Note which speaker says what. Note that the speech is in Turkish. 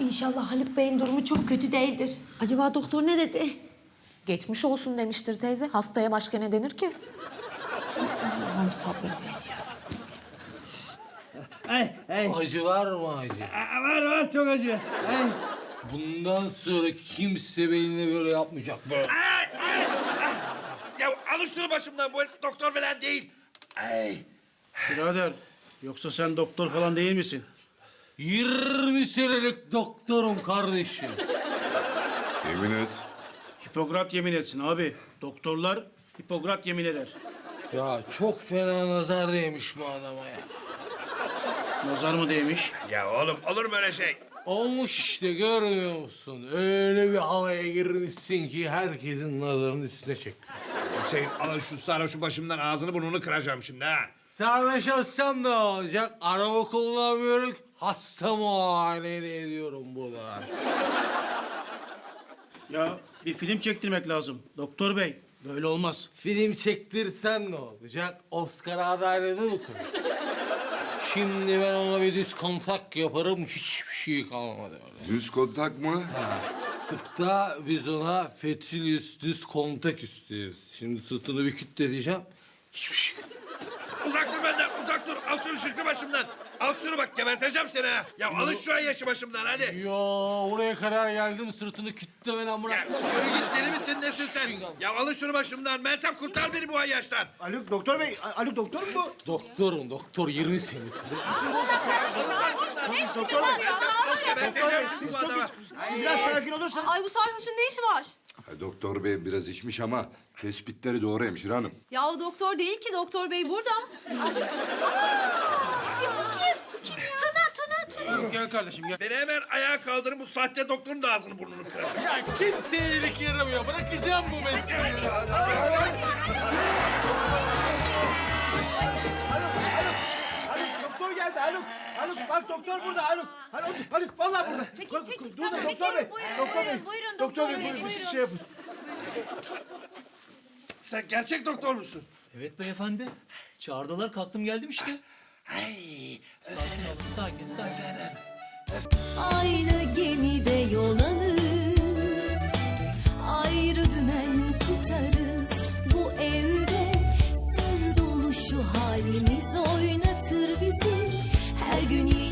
Speaker 1: İnşallah Haluk Bey'in durumu çok kötü değildir. Acaba doktor ne dedi?
Speaker 2: Geçmiş olsun demiştir teyze. Hastaya başka ne denir ki?
Speaker 1: Allah'ım sabır ver ya.
Speaker 3: Ay, ay.
Speaker 4: Acı var mı acı?
Speaker 3: Aa, Var var çok acı. Ay.
Speaker 4: Bundan sonra kimse benimle böyle yapmayacak. Böyle.
Speaker 5: Ay, ay. Ya alın şunu başımdan. Bu herif doktor falan değil. Ay.
Speaker 6: Birader, yoksa sen doktor falan değil misin?
Speaker 4: 20 senelik doktorum kardeşim.
Speaker 7: Yemin et.
Speaker 6: Hipokrat yemin etsin abi. Doktorlar Hipokrat yemin eder.
Speaker 4: Ya çok fena nazar değmiş bu adama ya.
Speaker 6: Nazar mı değmiş?
Speaker 5: Ya oğlum olur mu öyle şey?
Speaker 4: Olmuş işte görmüyor musun? Öyle bir havaya girmişsin ki herkesin nazarının üstüne çek.
Speaker 5: Hüseyin alın şu sarhoşu başımdan ağzını burnunu kıracağım şimdi ha.
Speaker 4: Sarhoş olsam ne olacak? Araba kullanmıyorum. Hasta muayene ediyorum burada.
Speaker 6: Ya bir film çektirmek lazım. Doktor bey, böyle olmaz.
Speaker 4: Film çektirsen ne olacak? Oscar adaylığı mı koy? Şimdi ben ona bir düz kontak yaparım. Hiçbir şey kalmadı öyle.
Speaker 7: Düz kontak mı?
Speaker 4: Tıpta biz ona fetilius düz kontak istiyoruz. Şimdi sırtını bir kütleyeceğim. Hiçbir şey
Speaker 5: uzak dur. Al şunu şıkkı başımdan. Al şunu bak geberteceğim seni ha. Ya alın şu yaşı başımdan hadi.
Speaker 4: Yo oraya kadar geldim sırtını kütlemeden
Speaker 5: Ya
Speaker 4: bırak.
Speaker 5: yürü git deli misin nesin sen? Ya alın şunu başımdan. Meltem kurtar beni bu ay yaştan.
Speaker 3: Haluk doktor bey, Haluk doktor mu bu?
Speaker 4: Doktorum doktor 20 senedir.
Speaker 5: Geberteceğim bu adamı.
Speaker 3: Biraz sakin olursanız.
Speaker 8: Ay bu sarhoşun ne işi var?
Speaker 7: Ha, Doktor bey biraz içmiş ama tespitleri doğru hemşire hanım.
Speaker 8: Ya o doktor değil ki doktor bey burada.
Speaker 6: Gel kardeşim gel.
Speaker 5: Beni hemen ayağa kaldırın bu sahte doktorun da ağzını burnunu kıracağım.
Speaker 4: Ya kimseye iyilik yaramıyor. Bırakacağım bu mesleği.
Speaker 3: Haluk bak doktor burada Haluk. Haluk, Haluk vallahi burada.
Speaker 8: Çekin Bak, çekin.
Speaker 3: Dur da doktor bey.
Speaker 8: Buyurun,
Speaker 3: doktor bey.
Speaker 8: buyurun, buyurun,
Speaker 3: Doktor bey
Speaker 8: doktor
Speaker 3: buyurun
Speaker 8: buyurun.
Speaker 3: şey yapın.
Speaker 5: Sen gerçek doktor musun?
Speaker 9: Evet beyefendi. Çağırdılar kalktım geldim işte.
Speaker 5: Ay,
Speaker 9: Sakin olun sakin sakin.
Speaker 8: Aynı gemide yol alır
Speaker 9: Ayrı dümen tutarız Bu evde Sır dolu şu halimiz oynatır bizi gün yine